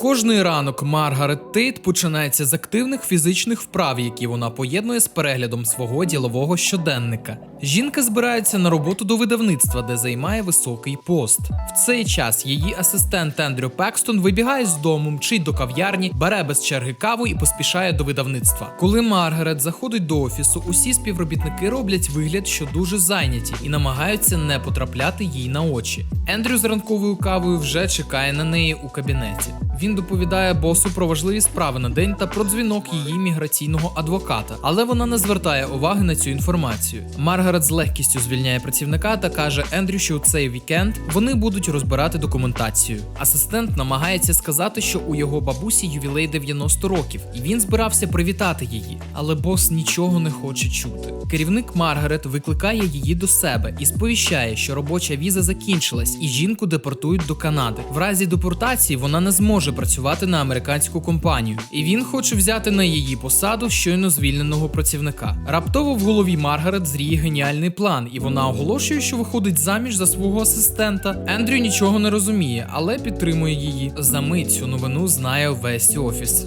Кожний ранок Маргарет Тейт починається з активних фізичних вправ, які вона поєднує з переглядом свого ділового щоденника. Жінка збирається на роботу до видавництва, де займає високий пост. В цей час її асистент Ендрю Пекстон вибігає з дому, мчить до кав'ярні, бере без черги каву і поспішає до видавництва. Коли Маргарет заходить до офісу, усі співробітники роблять вигляд, що дуже зайняті, і намагаються не потрапляти їй на очі. Ендрю з ранковою кавою вже чекає на неї у кабінеті. Він доповідає босу про важливі справи на день та про дзвінок її міграційного адвоката, але вона не звертає уваги на цю інформацію. Маргарет з легкістю звільняє працівника та каже Ендрю, що у цей вікенд вони будуть розбирати документацію. Асистент намагається сказати, що у його бабусі ювілей 90 років, і він збирався привітати її, але бос нічого не хоче чути. Керівник Маргарет викликає її до себе і сповіщає, що робоча віза закінчилась, і жінку депортують до Канади. В разі депортації вона не зможе працювати на американську компанію, і він хоче взяти на її посаду щойно звільненого працівника. Раптово в голові Маргарет зріє геніальний план, і вона оголошує, що виходить заміж за свого асистента. Ендрю нічого не розуміє, але підтримує її. За мить цю новину знає весь офіс.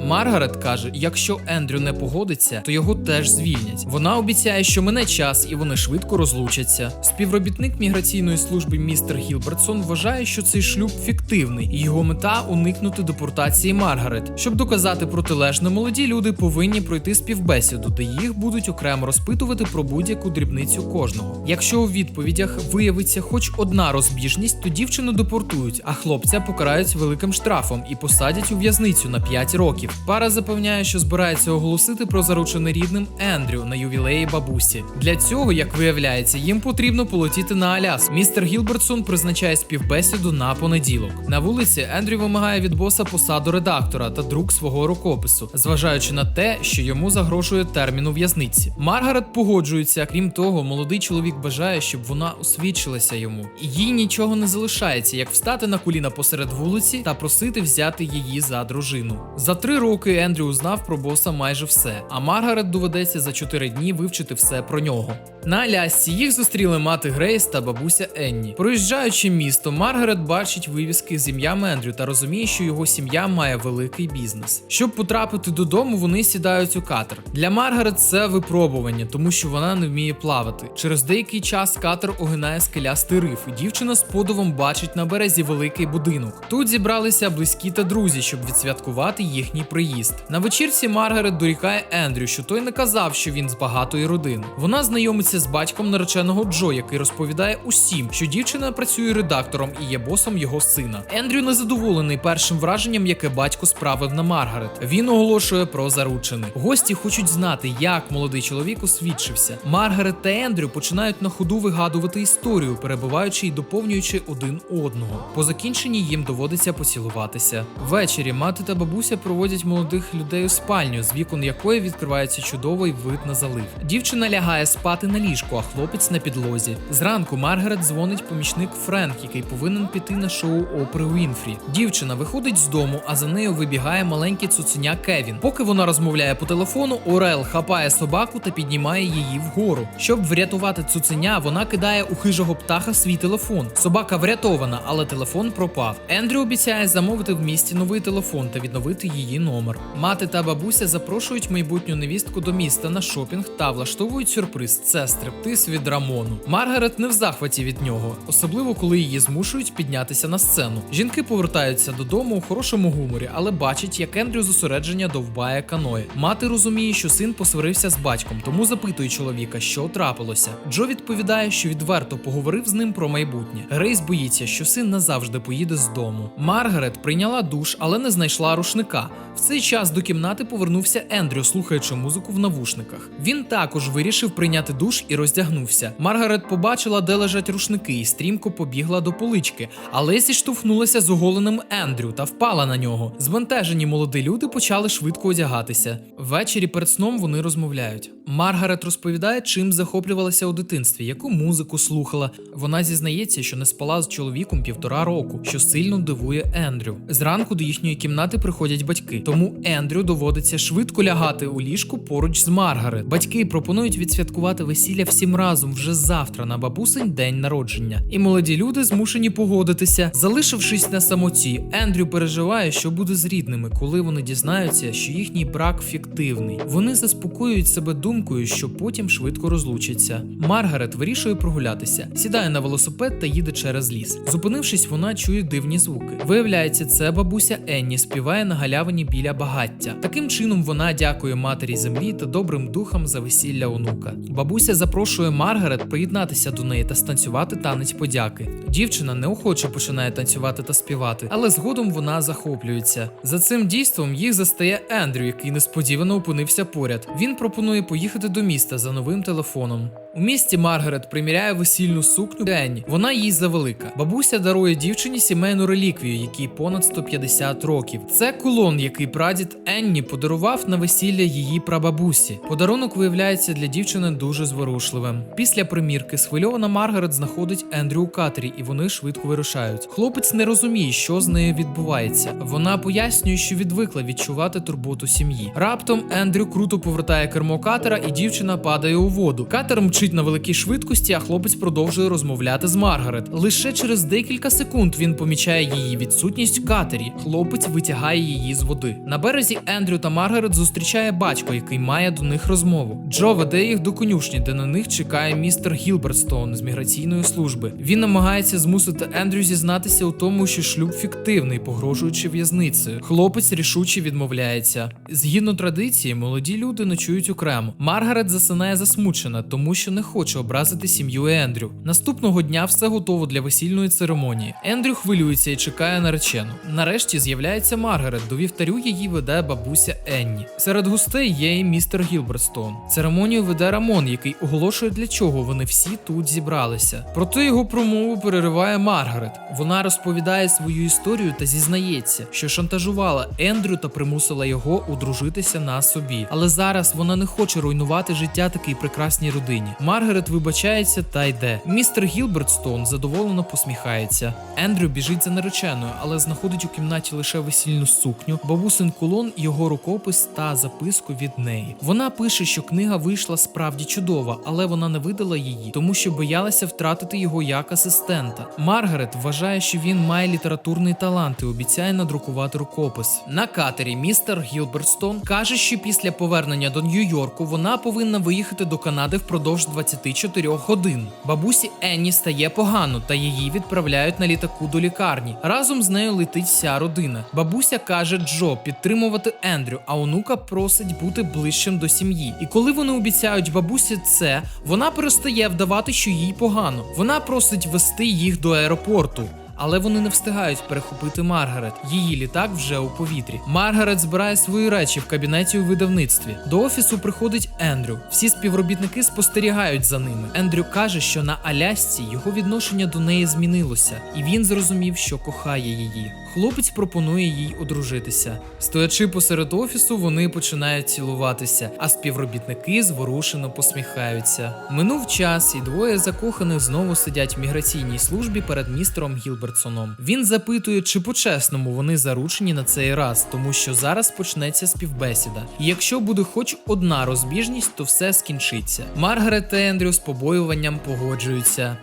Маргарет каже: якщо Ендрю не погодиться, то його теж звільнять. Вона обіцяє, що мине час і вони швидко розлучаться. Співробітник міграційної служби містер Гілбертсон вважає, що цей шлюб фіктивний, і його мета уникнути депортації Маргарет. Щоб доказати протилежне, молоді люди повинні пройти співбесіду, де їх будуть окремо розпитувати про будь-яку дрібницю кожного. Якщо у відповідях виявиться хоч одна розбіжність, то дівчину депортують, а хлопця покарають великим штрафом і посадять у в'язницю на 5 років. Пара запевняє, що збирається оголосити про заручене рідним Ендрю на ювілеї бабусі. Для цього, як виявляється, їм потрібно полетіти на Аляс. Містер Гілбертсон призначає співбесіду на понеділок. На вулиці Ендрю вимагає від боса посаду редактора та друк свого рукопису, зважаючи на те, що йому загрожує термін у в'язниці. Маргарет погоджується. Крім того, молодий чоловік бажає, щоб вона освідчилася йому. Їй нічого не залишається, як встати на коліна посеред вулиці та просити взяти її за дружину. За три роки Ендрю узнав про боса майже все, а Маргарет доведеться за чотири дні вивчити все про нього. На Алясці їх зустріли мати Грейс та бабуся Енні. Проїжджаючи місто, Маргарет бачить вивіски з ім'ям Ендрю та розуміє, що його сім'я має великий бізнес. Щоб потрапити додому, вони сідають у катер. Для Маргарет це випробування, тому що вона не вміє плавати. Через деякий час катер огинає скелястий риф, і дівчина з подивом бачить на березі великий будинок. Тут зібралися близькі та друзі, щоб відсвяткувати їхній приїзд. На вечірці Маргарет дорікає Ендрю, що той не казав, що він з багатої родини. Вона знайомиться з батьком нареченого Джо, який розповідає усім, що дівчина працює редактором і є босом його сина. Ендрю незадоволений першим враженням, яке батько справив на Маргарет. Він оголошує про заручений. Гості хочуть знати, як молодий чоловік освідчився. Маргарет та Ендрю починають на ходу вигадувати історію, перебуваючи і доповнюючи один одного. По закінченні їм доводиться поцілуватися. Ввечері мати та бабуся проводять молодих людей у спальню, з вікон якої відкривається чудовий вид на залив. Дівчина лягає спати на ліжку, а хлопець на підлозі. Зранку Маргарет дзвонить помічник Френк, який повинен піти на шоу Опри Уінфрі. Дівчина виходить з дому, а за нею вибігає маленький цуценя Кевін. Поки вона розмовляє по телефону, Орел хапає собаку та піднімає її вгору. Щоб врятувати цуценя, вона кидає у хижого птаха свій телефон. Собака врятована, але телефон пропав. Ендрю обіцяє замовити в місті новий телефон та відновити її номер. Мати та бабуся запрошують майбутню невістку до міста на шопінг та влаштовують сюрприз. Це стриптиз від Рамону. Маргарет не в захваті від нього, особливо коли її змушують піднятися на сцену. Жінки повертаються додому у хорошому гуморі, але бачать, як Ендрю зосередження довбає каное. Мати розуміє, що син посварився з батьком, тому запитує чоловіка, що трапилося. Джо відповідає, що відверто поговорив з ним про майбутнє. Грейс боїться, що син назавжди поїде з дому. Маргарет прийняла душ, але не знайшла рушника. В цей час до кімнати повернувся Ендрю, слухаючи музику в навушниках. Він також вирішив прийняти душ і роздягнувся. Маргарет побачила, де лежать рушники, і стрімко побігла до полички, але зіштовхнулася з оголеним Ендрю та впала на нього. Збентежені молоді люди почали швидко одягатися. Ввечері перед сном вони розмовляють. Маргарет розповідає, чим захоплювалася у дитинстві, яку музику слухала. Вона зізнається, що не спала з чоловіком півтора року, що сильно дивує Ендрю. Зранку до їхньої кімнати приходять батьки. тому Ендрю доводиться швидко лягати у ліжку поруч з Маргарет. Батьки пропонують відсвяткувати весілля всім разом вже завтра на бабусин день народження. І молоді люди змушені погодитися. Залишившись на самоті, Ендрю переживає, що буде з рідними, коли вони дізнаються, що їхній брак фіктивний. Вони заспокоюють себе думкою, що потім швидко розлучаться. Маргарет вирішує прогулятися, сідає на велосипед та їде через ліс. Зупинившись, вона чує дивні звуки. Виявляється, це бабуся Енні співає на галявині біля багаття. Таким чином вона дякує матері землі та добрим духам за весілля онука. Бабуся запрошує Маргарет приєднатися до неї та станцювати танець подяки. Дівчина неохоче починає танцювати та співати, але згодом вона захоплюється. За цим дійством їх застає Ендрю, який несподівано опинився поряд. Він пропонує поїхати до міста за новим телефоном. У місті Маргарет приміряє весільну сукню Енні. Вона їй завелика. Бабуся дарує дівчині сімейну реліквію, якій понад 150 років. Це кулон, який прадід Енні подарував на весілля її прабабусі. Подарунок виявляється для дівчини дуже зворушливим. Після примірки схвильована Маргарет знаходить Ендрю у катері, і вони швидко вирушають. Хлопець не розуміє, що з нею відбувається. Вона пояснює, що відвикла відчувати турботу сім'ї. Раптом Ендрю круто повертає кермо катера, і дівчина падає у воду. Катер мчить на великій швидкості, а хлопець продовжує розмовляти з Маргарет. Лише через декілька секунд він помічає її відсутність в катері. Хлопець витягає її з води. На березі Ендрю та Маргарет зустрічає батько, який має до них розмову. Джо веде їх до конюшні, де на них чекає містер Гілберстоун з міграційної служби. Він намагається змусити Ендрю зізнатися у тому, що шлюб фіктивний, погрожуючи в'язницею. Хлопець рішуче відмовляється. Згідно традиції, молоді люди ночують окремо. Маргарет засинає засмучена, тому що не хоче образити сім'ю Ендрю. Наступного дня все готово для весільної церемонії. Ендрю хвилюється і чекає наречену. Нарешті з'являється Маргарет. До вівтарю її веде бабуся Енні. Серед гостей є і містер Гілберстон. Церемонію веде Рамон, який оголошує, для чого вони всі тут зібралися. Проте його промову перериває Маргарет. Вона розповідає свою історію та зізнається, що шантажувала Ендрю та примусила його одружитися на собі. Але зараз вона не хоче руйнувати життя такій прекрасній родині. Маргарет вибачається та йде. Містер Гілбертстон задоволено посміхається. Ендрю біжить за нареченою, але знаходить у кімнаті лише весільну сукню, бабусин кулон, його рукопис та записку від неї. Вона пише, що книга вийшла справді чудова, але вона не видала її, тому що боялася втратити його як асистента. Маргарет вважає, що він має літературний талант і обіцяє надрукувати рукопис. На катері містер Гілберстон каже, що після повернення до Нью-Йорку вона повинна виїхати до Канади впродовж 24 годин. Бабусі Енні стає погано, та її відправляють на літаку до лікарні. Разом з нею летить вся родина. Бабуся каже Джо підтримувати Ендрю, а онука просить бути ближчим до сім'ї. І коли вони обіцяють бабусі це, вона перестає вдавати, що їй погано. Вона просить вести їх до аеропорту. Але вони не встигають перехопити Маргарет. Її літак вже у повітрі. Маргарет збирає свої речі в кабінеті у видавництві. До офісу приходить Ендрю. Всі співробітники спостерігають за ними. Ендрю каже, що на Алясці його відношення до неї змінилося, і він зрозумів, що кохає її. Хлопець пропонує їй одружитися. Стоячи посеред офісу, вони починають цілуватися, а співробітники зворушено посміхаються. Минув час, і двоє закоханих знову сидять в міграційній службі перед містером Гілбертсоном. Він запитує, чи по-чесному вони заручені на цей раз, тому що зараз почнеться співбесіда. І якщо буде хоч одна розбіжність, то все скінчиться. Маргарет та Ендрю з побоюванням погоджуються.